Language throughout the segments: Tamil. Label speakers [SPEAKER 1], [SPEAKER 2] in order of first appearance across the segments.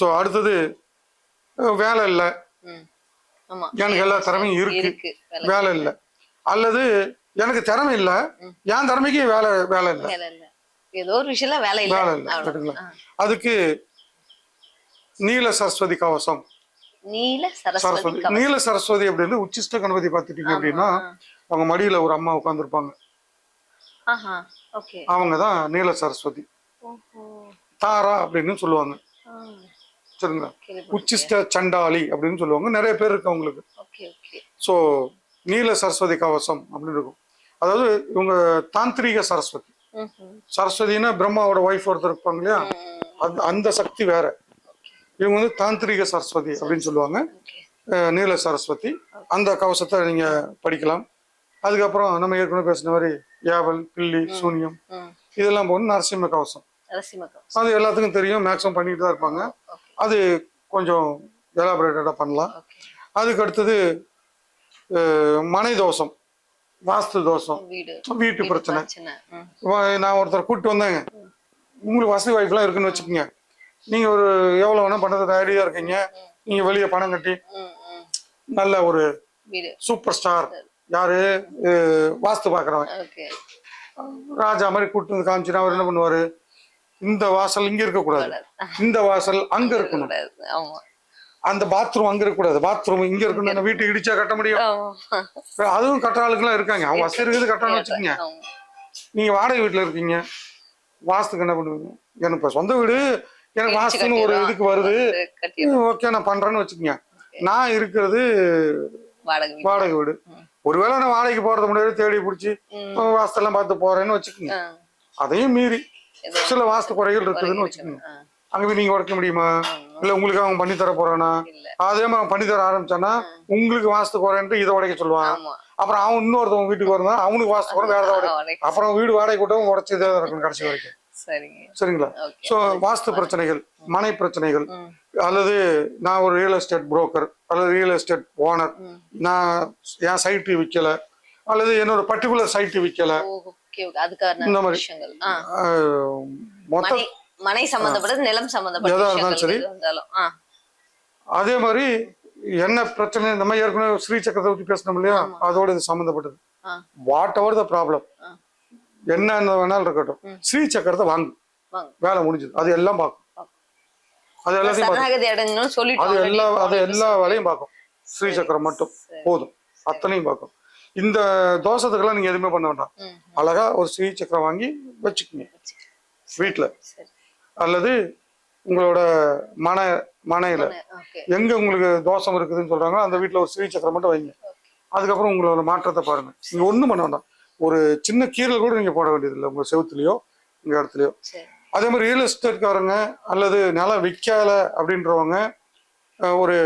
[SPEAKER 1] ஸோ அடுத்தது வேலை இல்லை. எனக்கு எல்லா திறமையும் இருக்கு.
[SPEAKER 2] வேலை
[SPEAKER 1] இல்லை. அல்லது எனக்கு திறமை இல்லை. என் திறமைக்கு வேலை வேலை இல்லை.
[SPEAKER 2] ஏதோ ஒரு விஷயம்ல வேலை இல்ல.
[SPEAKER 1] வேலை இல்லை. சரிங்களா. அதுக்கு நீல சரஸ்வதி கவசம்.
[SPEAKER 2] நீல சரஸ்வதி.
[SPEAKER 1] நீல சரஸ்வதி அப்படின்னு உச்சிஷ்ட கணபதி பார்த்துட்டீங்க அப்படின்னா அவங்க மடியில ஒரு அம்மா உட்காந்துருப்பாங்க அவங்க தான் நீல சரஸ்வதி. தாரா அப்படின்னு சொல்லுவாங்க. சரிங்களா. உச்சிஷ்ட சண்டாளி அப்படின்னு சொல்லுவாங்க. நிறைய பேர் இருக்கு அவங்களுக்கு. ஸோ நீல சரஸ்வதி கவசம் அப்படின்னு இருக்கும். அதாவது இவங்க தாந்திரீக சரஸ்வதி. சரஸ்வதினா பிரம்மாவோட ஒய்ஃப் ஒருத்தர் இருப்பாங்க இல்லையா? அந்த அந்த சக்தி வேற. இவங்க வந்து தாந்திரீக சரஸ்வதி அப்படின்னு சொல்லுவாங்க. நீல சரஸ்வதி. அந்த கவசத்தை நீங்க படிக்கலாம். அதுக்கப்புறம் நம்ம ஏற்கனவே பேசின மாதிரி ஏவல் பில்லி சூனியம் இதெல்லாம் போகணும். நரசிம்ம கவசம். அது எல்லாத்துக்கும் தெரியும் மேக்ஸிமம் பண்ணிட்டு தான் இருப்பாங்க. அது கொஞ்சம் எலாபரேட்டடாக பண்ணலாம். அதுக்கு அடுத்தது மனை தோஷம் வாஸ்து தோஷம்
[SPEAKER 2] வீடு.
[SPEAKER 1] வீட்டு பிரச்சனை. நான் ஒருத்தர் கூப்பிட்டு வந்தேங்க. உங்களுக்கு வசதி வாய்ப்புலாம் இருக்குன்னு வச்சுக்கோங்க. நீங்க ஒரு எவ்வளவு வேணா பண்றது ஐடியா இருக்கீங்க. நீங்க வெளியே பணம் கட்டி நல்ல ஒரு சூப்பர் ஸ்டார் யாரு? வாஸ்து பாக்குறவன் ராஜா மாதிரி கூப்பிட்டு வந்து காமிச்சுனா அவர் என்ன பண்ணுவாரு? இந்த வாசல் இங்க இருக்கக்கூடாது இந்த வாசல் அங்க இருக்கணும். அந்த பாத்ரூம் அங்க இருக்கக்கூடாது பாத்ரூம் இங்க இருக்கணும் வீட்டுக்கு இடிச்சா கட்ட முடியும்? அதுவும் கட்டுற ஆளுக்கெல்லாம் இருக்காங்க. அவங்க வசதி இருக்குது கட்டணும்னு வச்சுக்கோங்க. நீங்க வாடகை வீட்டுல இருக்கீங்க. வாஸ்துக்கு என்ன பண்ணுவீங்க? எனக்கு இப்ப சொந்த வீடு எனக்கு வாஸ்துன்னு ஒரு இதுக்கு வருது. ஓகே நான் பண்றேன்னு வச்சுக்கோங்க. நான் இருக்கிறது
[SPEAKER 2] வாடகை வீடு.
[SPEAKER 1] ஒருவேளை நான் வாடகைக்கு போறது முடியாது தேடி பிடிச்சி
[SPEAKER 2] ம்.
[SPEAKER 1] வாஸ்தெல்லாம் பார்த்து போறேன்னு வச்சுக்கோங்க. அதையும் மீறி. சில வாஸ்து குறைகள் இருக்குதுன்னு வச்சுக்கோங்க. அங்க போய் நீங்க உடைக்க முடியுமா? இல்ல உங்களுக்கு அவன் பண்ணி தர போறானா? அதே மாதிரி அவன் பண்ணி தர ஆரம்பிச்சானா உங்களுக்கு வாஸ்து குறைன்ட்டு இதை உடைக்க சொல்லுவான். அப்புறம் அவன் இன்னொருத்தவங்க வீட்டுக்கு வரனா அவனுக்கு வாஸ்து குறை வேற ஏதாவது. அப்புறம் வீடு வாடகை கூட்டம் உடச்சி இதாக இருக்கும் கடைசி வரைக்கும்.
[SPEAKER 2] சரிங்க.
[SPEAKER 1] சரிங்களா? ஸோ வாஸ்து பிரச்சனைகள் மனை பிரச்சனைகள் அல்லது நான் ஒரு ரியல் எஸ்டேட் புரோக்கர் அல்லது ரியல் எஸ்டேட் ஓனர். நான் என் சைட்டு விற்கல அல்லது என்னோட பர்டிகுலர் சைட்டு விற்கல
[SPEAKER 2] அதுக்கான. விஷயங்கள். மனை சம்பந்தப்பட்டது நிலம்
[SPEAKER 1] சரி. அதே மாதிரி என்ன பிரச்சனை நம்ம ஏற்கனவே ஸ்ரீ சக்கரத்தை பத்தி பேசணும் இல்லையா? அதோட இது சம்மந்தப்பட்டது. வாட் எவர் த ப்ராப்ளம்
[SPEAKER 2] ஆ.
[SPEAKER 1] என்ன வேணாலும் இருக்கட்டும். ஸ்ரீ சக்கரத்தை வாங்கு. வேலை முடிஞ்சது. அது எல்லாம் பார்க்கும். அது எல்லாத்தையும் அது எல்லா அது எல்லா வேலையும் பார்க்கும். ஸ்ரீ சக்கரம் மட்டும் போதும். அத்தனையும் பார்க்கும். இந்த தோஷத்துக்கெல்லாம் நீங்க எதுவுமே பண்ண வேண்டாம். அழகா ஒரு ஸ்ரீ சக்கரம் வாங்கி வச்சுக்கோங்க. வீட்டுல அல்லது உங்களோட மன மனையில. எங்க உங்களுக்கு தோஷம் இருக்குதுன்னு சொல்றாங்க அந்த வீட்டுல ஒரு ஸ்ரீ சக்கரம் மட்டும் வைங்க. அதுக்கப்புறம் உங்களோட மாற்றத்தை பாருங்க. நீங்க ஒண்ணும் பண்ண வேண்டாம். ஒரு சின்ன கீரல் கூட நீங்க போட வேண்டியதில்லை. உங்க செவுத்துலயோ உங்க இடத்துலயோ. அதே மாதிரி ரியல் எஸ்டேட்காரங்க அல்லது நிலம் விற்கால அப்படின்றவங்க ஒரு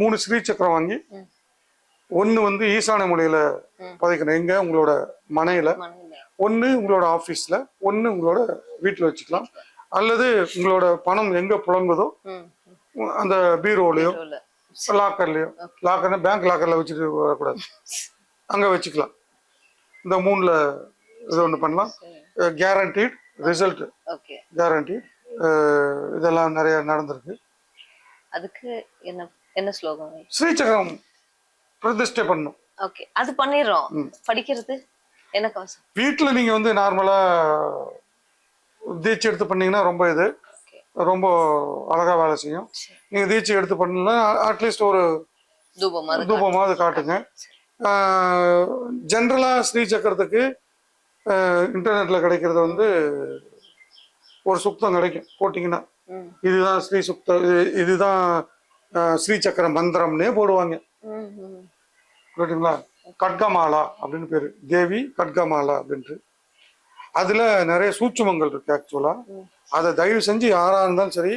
[SPEAKER 1] மூணு ஸ்ரீ சக்கரம் வாங்கி. ஒன்று வந்து ஈசான மூலையில
[SPEAKER 2] ம்.
[SPEAKER 1] பதிக்கணும். எங்க? உங்களோட மனையில. ஒன்று உங்களோட ஆஃபீஸில் ஒன்று உங்களோட வீட்டில் வச்சுக்கலாம். அல்லது உங்களோட பணம் எங்கே புழங்குதோ
[SPEAKER 2] ம்.
[SPEAKER 1] அந்த பீரோலையோ. லாக்கர்லையோ லாக்கர்னா பேங்க் லாக்கரில் வச்சுட்டு வரக்கூடாது. அங்கே வச்சுக்கலாம். இந்த மூணில் இது ஒன்று பண்ணலாம். கேரண்டீட் ரிசல்ட் கேரண்டி இதெல்லாம் நிறைய நடந்திருக்கு.
[SPEAKER 2] அதுக்கு என்ன என்ன ஸ்லோகம்?
[SPEAKER 1] ஸ்ரீசக்கரம் பிரதிஷ்டை பண்ணணும்
[SPEAKER 2] ஓகே அது பண்ணிடுறோம். படிக்கிறது? என்ன கவசம்
[SPEAKER 1] வீட்டில் நீங்கள் வந்து நார்மலாக தீட்சை எடுத்து பண்ணீங்கன்னா ரொம்ப இது. ரொம்ப அழகாக வேலை செய்யும். நீங்கள் தீட்சை எடுத்து பண்ணலாம் அட்லீஸ்ட் ஒரு
[SPEAKER 2] தூபம் அது
[SPEAKER 1] தூபமாவது காட்டுங்க. ஜென்ரலாக ஸ்ரீ சக்கரத்துக்கு இன்டர்நெட்டில் கிடைக்கிறது வந்து ஒரு சுத்தம் கிடைக்கும். போட்டிங்கன்னா. இதுதான் ஸ்ரீ இது- இதுதான் ஸ்ரீ சக்கர மந்திரம்னே போடுவாங்க. கேட்டுங்களா கட்கமாலா அப்படின்னு பேரு. தேவி கட்கமாலா அப்படின்ட்டு. அதுல நிறைய சூட்சுமங்கள் இருக்கு ஆக்சுவலா. அதை தயவு செஞ்சு யாரா இருந்தாலும் சரி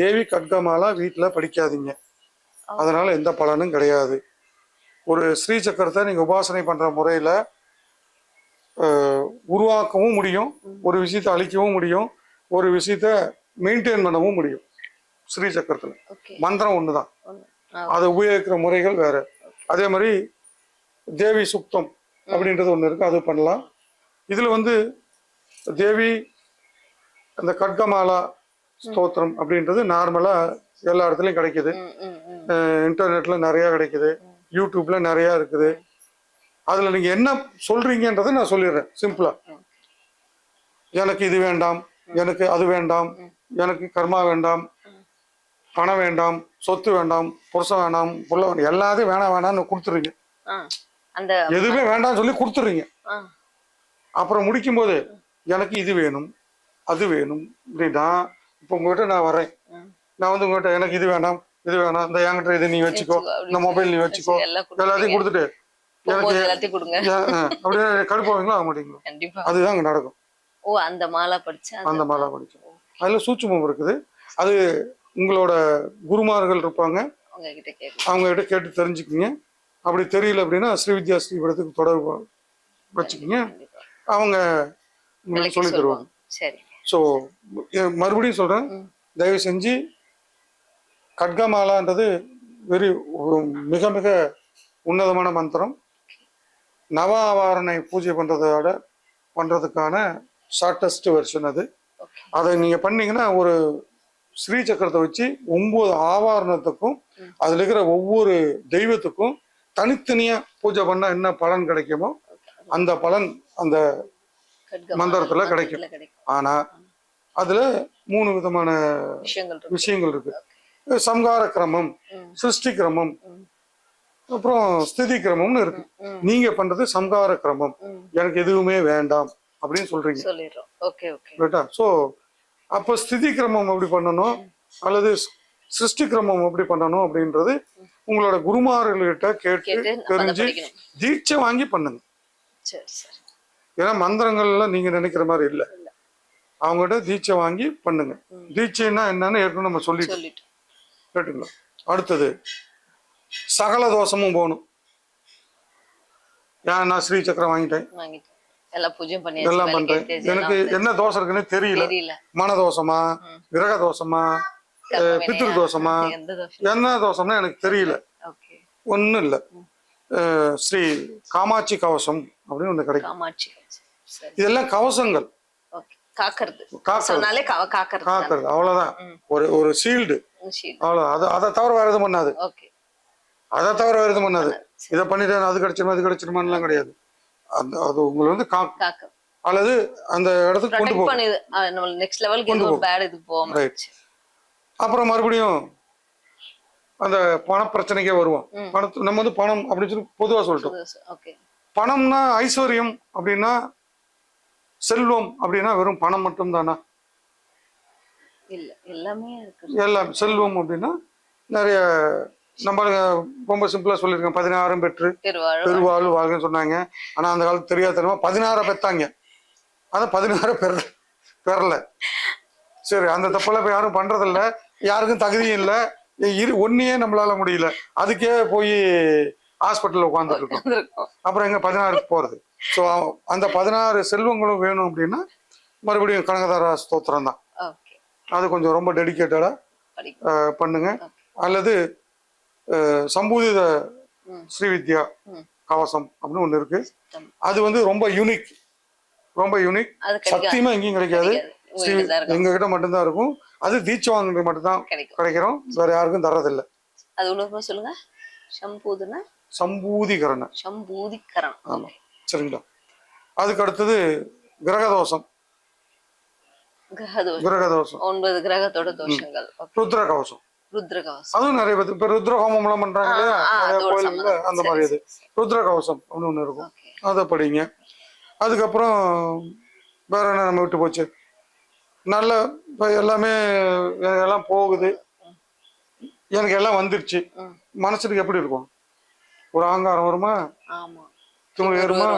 [SPEAKER 1] தேவி கட்கமாலா வீட்டுல படிக்காதீங்க. அதனால எந்த பலனும் கிடையாது. ஒரு ஸ்ரீ சக்கரத்தை நீங்க உபாசனை பண்ற முறையில உருவாக்கவும் முடியும் ஒரு விஷயத்தை அழிக்கவும் முடியும் ஒரு விஷயத்த மெயின்டைன் பண்ணவும் முடியும். ஸ்ரீ சக்கரத்துல. மந்திரம் ஒண்ணுதான். அதை உபயோகிக்கிற முறைகள் வேற. அதே மாதிரி தேவி சுக்தம் அப்படின்றது ஒன்று இருக்கு. அது பண்ணலாம். இதுல வந்து தேவி அந்த கட்கமாலா ஸ்தோத்திரம் அப்படின்றது நார்மலா எல்லா இடத்துலயும் கிடைக்குது. இன்டர்நெட்ல நிறைய கிடைக்குது. யூடியூப்ல நிறைய இருக்குது. அதுல நீங்க என்ன சொல்றீங்கன்றதை நான் சொல்லிடுறேன். சிம்பிளா எனக்கு இது வேண்டாம். எனக்கு அது வேண்டாம். எனக்கு கர்மா வேண்டாம். பணம் வேண்டாம். சொத்து வேண்டாம். புருஷன் வேண்டாம். புள்ள வேண்டாம். எல்லாத்தையும் வேணாம் வேணாம்னு கொடுத்துறீங்க
[SPEAKER 2] ஆ, அந்த
[SPEAKER 1] எதுவுமே வேண்டாம்னு சொல்லி கொடுத்துறீங்க அப்புறம் முடிக்கும்போது எனக்கு இது வேணும் அது வேணும். அப்படின்னா இப்போ உங்ககிட்ட நான் வரேன். நான் வந்து உங்ககிட்ட எனக்கு இது வேண்டாம் இது வேணாம் இந்த என்கிட்ட இது நீ வச்சுக்கோ இந்த மொபைல் நீ வச்சுக்கோ. எல்லாத்தையும் கொடுத்துட்டு அப்படியே கடுப்பாவீங்களா ஆக மாட்டீங்களா? அதுதான் அங்க நடக்கும்.
[SPEAKER 2] ஓ அந்த மாலா படிச்சு அந்த-
[SPEAKER 1] மாலா படிச்சோம் அதுல சூட்சுமம் இருக்குது. அது உங்களோட குருமார்கள் இருப்பாங்க. அவங்க கிட்ட கேட்டு தெரிஞ்சுக்குங்க. அப்படி தெரியல அப்படின்னா ஸ்ரீவித்யா ஸ்ரீபடத்துக்கு தொடர்பு வச்சுக்கோங்க. அவங்க உங்களுக்கு சொல்லி தருவாங்க. ஸோ மறுபடியும் சொல்றேன்.
[SPEAKER 2] ம்.
[SPEAKER 1] தயவு செஞ்சு கட்கமாலான்றது வெரி மிக மிக உன்னதமான மந்திரம். நவ ஆவாரணை பூஜை பண்றதோட பண்றதுக்கான ஷார்ட்டஸ்ட் வெர்ஷன் அது. அதை நீங்க பண்ணீங்கன்னா ஒரு ஸ்ரீ சக்கரத்தை வச்சு ஒன்பது ஆவாரணத்துக்கும் அதுல இருக்கிற ஒவ்வொரு தெய்வத்துக்கும் தனித்தனியா பூஜை பண்ணா என்ன பலன் கிடைக்குமோ அந்த பலன் அந்த மந்திரத்துல கிடைக்கும்.
[SPEAKER 2] மந்திரத்துல கிடைக்கும்.
[SPEAKER 1] ஆனா அதுல மூணு விதமான
[SPEAKER 2] விஷயங்கள் இருக்கு.
[SPEAKER 1] சம்ஹார கிரமம். சிருஷ்டி கிரமம். அப்புறம் ஸ்திதி கிரமம்னு இருக்கு. நீங்க பண்றது சம்ஹார கிரமம். எனக்கு எதுவுமே வேண்டாம் அப்படின்னு சொல்றீங்க. ரைட்டா ஸோ அப்போ ஸ்திதி கிரமம் எப்படி பண்ணணும் அல்லது சிருஷ்டி கிரமம் எப்படி பண்ணணும் அப்படின்றது உங்களோட குருமார்கள்கிட்ட கேட்டு தெரிஞ்சு தீட்சை வாங்கி பண்ணுங்க. ஏன்னா மந்திரங்கள்லாம் நீங்க நினைக்கிற மாதிரி இல்லை. அவங்ககிட்ட தீட்சை வாங்கி பண்ணுங்க. தீட்சைன்னா என்னன்னு ஏற்கனவே நம்ம சொல்லிட்டோம்.
[SPEAKER 2] சொல்லிட்டு
[SPEAKER 1] கேட்டுங்களா? அடுத்தது சகல தோஷமும் போகணும். ஏன் நான் ஸ்ரீ சக்கரம் வாங்கிட்டேன்?
[SPEAKER 2] வாங்கிட்டு எல்லாம்
[SPEAKER 1] பண்றேன். எனக்கு என்ன தோஷம் இருக்குன்னு தெரியல. விரக தோஷமா
[SPEAKER 2] வினையா?
[SPEAKER 1] தோஷமா
[SPEAKER 2] எந்த தோஷம்
[SPEAKER 1] என்ன தோஷம்னா எனக்கு தெரியல. ஒன்றும் இல்லை ஸ்ரீ காமாட்சி கவசம் அப்படின்னு ஒன்று கிடைக்கும். இதெல்லாம் கவசங்கள்.
[SPEAKER 2] காக்கிறது.
[SPEAKER 1] காக்கிறது.
[SPEAKER 2] ம்.
[SPEAKER 1] ஒரு ஒரு ஷீல்டு
[SPEAKER 2] ஷீட்
[SPEAKER 1] அவ்வளோ அதை அதை தவிர வேறு எதுவும் பண்ணாது. அதை தவிர வேறு எதுவும் பண்ணாது. இதை பண்ணிட்டேன் அது கிடைச்சிருமா அது கிடைச்சிருமான்லாம் கிடையாது. அந்த அது உங்களை வந்து அல்லது அந்த இடத்துக்கு கொண்டு போகும்.
[SPEAKER 2] நெக்ஸ்ட் லெவலுக்கு இது போகாம.
[SPEAKER 1] அப்புறம் மறுபடியும் அந்த பண பிரச்சனைக்கே வருவோம். பணத்து நம்ம வந்து பணம் அப்படின்னு சொல்லி பொதுவாக சொல்லிட்டோம். பணம்னா ஐஸ்வர்யம் அப்படின்னா செல்வம் அப்படின்னா வெறும் பணம் மட்டும் தானா
[SPEAKER 2] எல்லாமே
[SPEAKER 1] எல்லாம் செல்வம் அப்படின்னா நிறைய நம்ம ரொம்ப சிம்பிளா சொல்லியிருக்கேன் பதினாறும் பெற்று
[SPEAKER 2] பெருவாழ்
[SPEAKER 1] வாழ்கன்னு சொன்னாங்க. ஆனா அந்த காலத்து தெரியாதனமா பதினாறை பெத்தாங்க. அதான் பதினாறு பெற பெறல. சரி அந்த தப்பெல்லாம் இப்ப யாரும் பண்றதில்ல. யாருக்கும் தகுதியும் இல்லை. இரு ஒன்னையே நம்மளால முடியல. அதுக்கே போய் ஹாஸ்பிட்டல்ல உட்காந்துட்டு இருக்கோம். அப்புறம் எங்க பதினாறுக்கு போறது. ஸோ அந்த பதினாறு செல்வங்களும் வேணும் அப்படின்னா மறுபடியும் கனகதாரா ஸ்தோத்திரம் தான். அது கொஞ்சம் ரொம்ப டெடிக்கேட்டடா
[SPEAKER 2] படிக்கும்
[SPEAKER 1] பண்ணுங்க. அல்லது சம்பூதித. ஸ்ரீவித்யா. கவசம் அப்படின்னு ஒன்று இருக்கு. அது வந்து ரொம்ப யூனிக் ரொம்ப யூனிக் சத்தியமா எங்கேயும் கிடைக்காது.
[SPEAKER 2] கிடைக்காது.
[SPEAKER 1] ஸ்ரீ
[SPEAKER 2] உங்ககிட்ட தான் இருக்கும்.
[SPEAKER 1] எங்க கிட்ட மட்டும்தான் இருக்கும். அது தீட்சை வாங்குறது மட்டும்தான்
[SPEAKER 2] கிடைக்கும்.
[SPEAKER 1] கிடைக்கிறோம். வேற யாருக்கும் தர்றதில்லை.
[SPEAKER 2] அது ஒண்ணு சொல்லுங்க. சம்பூதுனா?
[SPEAKER 1] சம்பூதிகரண
[SPEAKER 2] சம்பூதிக்கரணம்
[SPEAKER 1] ஆமா. சரிங்களா. அதுக்கு அடுத்தது கிரகதோஷம்.
[SPEAKER 2] கிரக தோஷம்
[SPEAKER 1] கிரகதோஷம்.
[SPEAKER 2] ஒன்பது கிரகத்தோட தோஷங்கள். Okay.
[SPEAKER 1] ருத்ர கவசம்
[SPEAKER 2] ருத்ர கவசம்
[SPEAKER 1] அதுவும் நிறைய பேர் இப்ப ருத்ர ஹோமம் எல்லாம் பண்றாங்க இல்லையா? கோயில்ல. அந்த மாதிரி இது
[SPEAKER 2] சரி,
[SPEAKER 1] ருத்ர கவசம் அப்படின்னு ஒண்ணு இருக்கும். அதை படிங்க. அதுக்கப்புறம் வேற என்ன நம்ம விட்டு போச்சு? நல்ல இப்போ எல்லாமே எல்லாம் போகுது. எனக்கு எல்லாம் வந்துருச்சு. மனசுக்கு எப்படி இருக்கும்? ஒரு ஆங்காரம் வருமா? துணி ஏறுமா?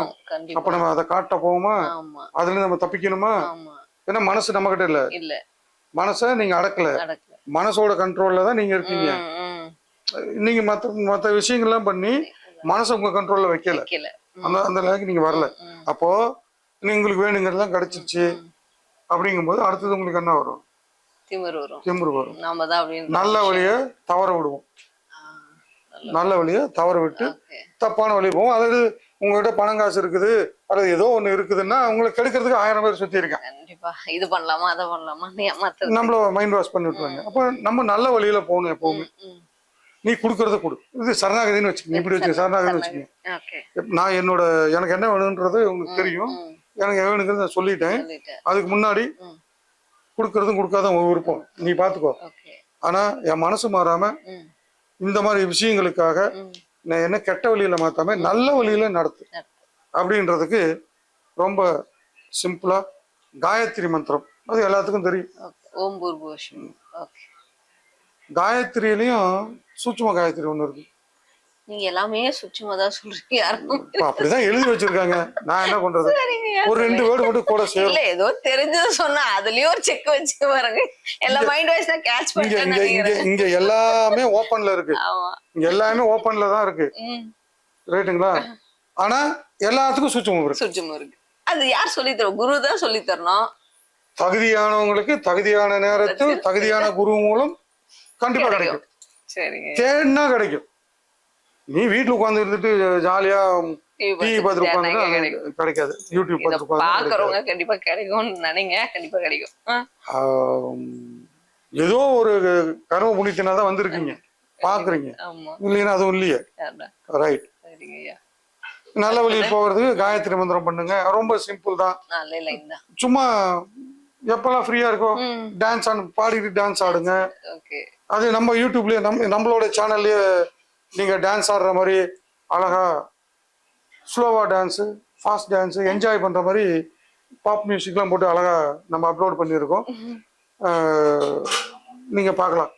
[SPEAKER 1] அப்ப நம்ம அதை காட்ட போவோமா அதுல நம்ம தப்பிக்கணுமா? ஏன்னா மனசு நம்ம கிட்ட இல்ல. மனசை நீங்க அடக்கல. மனசோட கண்ட்ரோல்ல தான் நீங்க இருக்கீங்க. நீங்க மத்த மத்த விஷயங்கள்லாம் பண்ணி மனசை உங்க கண்ட்ரோல்ல வைக்கல. அந்த அந்த நிலைக்கு நீங்க வரல. அப்போ நீ உங்களுக்கு வேணுங்கிறதெல்லாம் கிடைச்சிருச்சு. அப்படிங்கும்போது அடுத்தது உங்களுக்கு என்ன வரும்?
[SPEAKER 2] திமிரு வரும்.
[SPEAKER 1] திமிரு வரும்.
[SPEAKER 2] நாம தான்
[SPEAKER 1] நல்ல வழிய தவற விடுவோம். நல்ல வழியை தவற விட்டு தப்பான வழி போகும் அதாவது உங்ககிட்ட பணம் காசு இருக்குது அல்லது ஏதோ ஒண்ணு இருக்குதுன்னா உங்களை கெடுக்கிறதுக்கு ஆயிரம் பேர் சுத்தி இருக்கான்
[SPEAKER 2] கண்டிப்பா. இது பண்ணலாமா அதை பண்ணலாமா
[SPEAKER 1] நம்மள மைண்ட் வாஷ் பண்ணி விட்டுருவாங்க. அப்போ நம்ம நல்ல வழியில போகணும் எப்பவுமே. நீ கொடுக்கறத கொடு. இது சரணாகதின்னு வச்சுக்கோங்க. இப்படி வச்சு சரணாகதின்னு வச்சுக்கோங்க. நான் என்னோட எனக்கு என்ன வேணுன்றது உங்களுக்கு தெரியும். எனக்கு வேணுங்கிறத நான் சொல்லிட்டேன். அதுக்கு முன்னாடி. கொடுக்கறதும் கொடுக்காதும் உன் விருப்பம். நீ பாத்துக்கோ.
[SPEAKER 2] ஓகே.
[SPEAKER 1] ஆனா என் மனசு மாறாம
[SPEAKER 2] ம்,
[SPEAKER 1] இந்த மாதிரி விஷயங்களுக்காக. நான் என்ன கெட்ட வழியில மாத்தாம நல்ல வழியில நடத்து. அப்படின்றதுக்கு ரொம்ப சிம்பிளா காயத்ரி மந்திரம். அது எல்லாத்துக்கும் தெரியும். காயத்ரியிலையும் சூட்சும காயத்ரி ஒண்ணு இருக்கு.
[SPEAKER 2] நீங்க எல்லாமே சுட்சமா தான் சொல்றீங்க
[SPEAKER 1] அப்படிதான் எழுதி வச்சிருக்காங்க. நான் என்ன பண்றது. ஒரு ரெண்டு வேர்டு மட்டும் கூட சேரும்.
[SPEAKER 2] இல்ல ஏதோ தெரிஞ்சது சொன்னா அதுலயும் ஒரு செக் வச்சு பாருங்க. எல்லா மைண்ட் வைஸ் தான் கேட்ச்
[SPEAKER 1] இங்க
[SPEAKER 2] பண்ணிட்டேன்னு
[SPEAKER 1] இங்க இங்க எல்லாமே ஓப்பன்ல இருக்கு.
[SPEAKER 2] ஆமா.
[SPEAKER 1] இங்க எல்லாமே ஓப்பன்ல தான் இருக்கு. ரைட்டுங்களா ஆனா எல்லாத்துக்கும் சூட்சுமம் இருக்கு.
[SPEAKER 2] சுட்சம் இருக்கு. அது யார் சொல்லி தரும்? குரு தான் சொல்லி தரணும்.
[SPEAKER 1] தகுதியானவங்களுக்கு தகுதியான நேரத்தில் தகுதியான குரு மூலம் கண்டிப்பா கிடைக்கும்.
[SPEAKER 2] சரிங்க.
[SPEAKER 1] தேடினா கிடைக்கும். நீ வீட்டுல உட்கார்ந்து இருந்துட்டு ஜாலியா
[SPEAKER 2] டிவி
[SPEAKER 1] டிவி பார்த்து
[SPEAKER 2] தேடினா
[SPEAKER 1] உட்காந்து
[SPEAKER 2] கிடைக்கும்.
[SPEAKER 1] கிடைக்காது. யூடியூப் பார்த்து உட்காந்து
[SPEAKER 2] பாக்குறவங்க கண்டிப்பா கிடைக்கும்னு நினைங்க. கண்டிப்பா கிடைக்கும்.
[SPEAKER 1] ஏதோ ஒரு கர்ம புண்ணியத்தினால தான் வந்திருக்கீங்க. பாக்குறீங்க. இல்லைன்னா அதுவும் இல்லையே. ரைட் நல்ல வழியில் போகிறதுக்கு காயத்ரி மந்திரம் பண்ணுங்க. ரொம்ப சிம்பிள் தான். சும்மா எப்பெல்லாம் ஃப்ரீயா இருக்கோ டான்ஸ் ஆடு பாடிட்டு டான்ஸ் ஆடுங்க. அது நம்ம யூடியூப்லயே நம்ம நம்மளோட சேனல்லயே நீங்க டான்ஸ் ஆடுற மாதிரி அழகா ஸ்லோவா டான்ஸு ஃபாஸ்ட் டான்ஸு என்ஜாய் பண்ற மாதிரி பாப் மியூசிக்லாம் போட்டு அழகா நம்ம அப்லோட் பண்ணியிருக்கோம். அஹ், நீங்க பார்க்கலாம்.